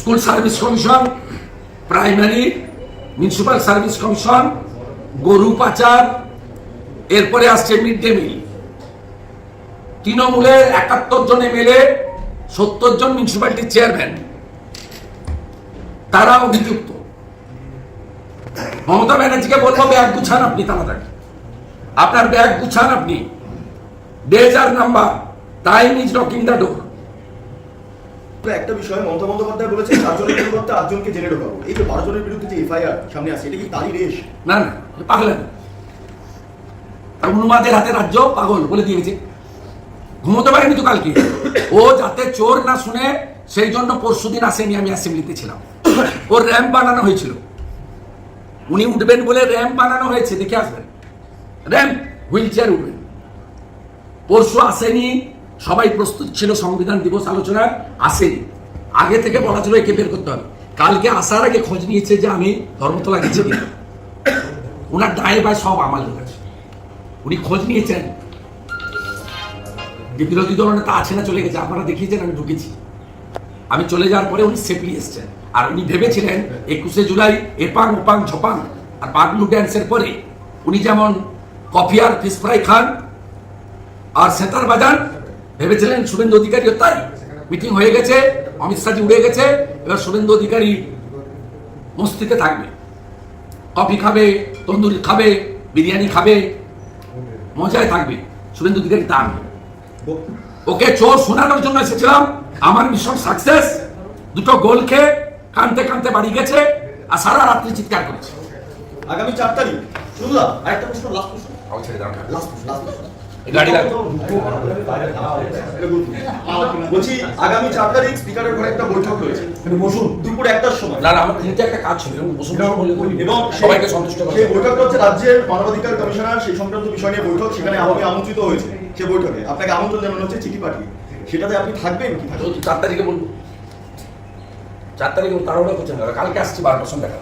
School service commission, primary municipal service commission, গরু পাচার, এরপরে আসছে মিড ডে মিল। তৃণমূলের একাত্তর জন এমএলএ, সত্তর জন মিউনিসিপ্যালিটির চেয়ারম্যান তারা অভিযুক্ত। মমতা ব্যানার্জিকে বলব, ব্যাগ গুছান আপনি তাড়াতাড়ি। আপনার ব্যাগ গুছান আপনি। ডেজার number time is knocking the door. একটা মমতা বন্দ্যোপাধ্যায় বলেছে চারজনের পরিবর্তে আটজনকে ঢোকাবো। এই যে বারো জনের বিরুদ্ধে যে এফআইআর সামনে এটা কি তারই রেশ? না না উন্মাদের হাতে রাজ্য পাগল বলে ঘুমোতে পারেনি তো কালকে। ও যাতে চোর না শুনে, সেই জন্য পরশুদিন আসেনি, আমি অ্যাসেম্বলিতে ছিলাম। ওর র্যাম্প বানানো হয়েছিল। উনি উঠবেন বলে র্যাম্প বানানো হয়েছে, দেখে আসবেন। র্যাম্প হুইল চেয়ার উঠবেন পরশু আসেনি সবাই প্রস্তুত ছিল সংবিধান দিবস আলোচনার, আসেনি। আগে থেকে বলা ছিল একে বের করতে হবে। কালকে আসার আগে খোঁজ নিয়েছে যে আমি ধর্মতলা গেছি কিনা। ওনার ডায়ে বায় সব আমার লোক আছে উনি খোঁজ নিয়েছেন। বিরোধী দল নেতা আছে না চলে গেছে, আপনারা দেখিয়েছেন, আমি ঢুকেছি। আমি চলে যাওয়ার পরে উনি সেফলি এসছেন। আর উনি ভেবেছিলেন একুশে জুলাই এপাং, ওপাং, ঝপাং আর পাগলু ড্যান্সের পরে উনি যেমন কফি আর ফিশ ফ্রাই খান আর সেতার বাজান ভেবেছিলেন শুভেন্দু অধিকারীও তাই। মিটিং হয়ে গেছে অমিত শাহজি উড়ে গেছে এবার শুভেন্দু অধিকারী মস্তিতে থাকবে। কফি খাবে তন্দুরি খাবে বিরিয়ানি খাবে মজায় থাকবে। শুভেন্দু অধিকারী তা। ওকে চোর শোনানোর জন্য এসেছিলাম। আমার মিশন সাকসেস দুটো গোল খেয়ে কানতে কানতে বাড়ি গেছে আর সারা রাত্রি চিৎকার করেছে। আগামী চার তারিখ। শুনলাম আর একটা প্রশ্ন। লাস্ট প্রশ্ন লাস্ট প্রশ্ন লাস্ট প্রশ্ন। গাড়ি বলছি আগামী চার তারিখ স্পিকারের ঘরে একটা বৈঠক রয়েছে। বসুন। দুপুর একটার সময়। না না আমার তিনটে একটা কাজ ছিল এবং বসুন বসুন বললে বলি। এবং সবাইকে সন্তুষ্ট সেই বৈঠকটা হচ্ছে রাজ্যের মানবাধিকার কমিশনার সেই সংক্রান্ত বিষয় নিয়ে বৈঠক। সেখানে আমাকে আমন্ত্রিত হয়েছে সে বৈঠকে। আপনাকে আমন্ত্রণ জানানো হচ্ছে চিঠি পাঠিয়ে। সেটাতে আপনি থাকবেন কি চার তারিখে বলব চার তারিখে তাড়াহুড়া করছেন কালকে আসছি বার বসুন দেখা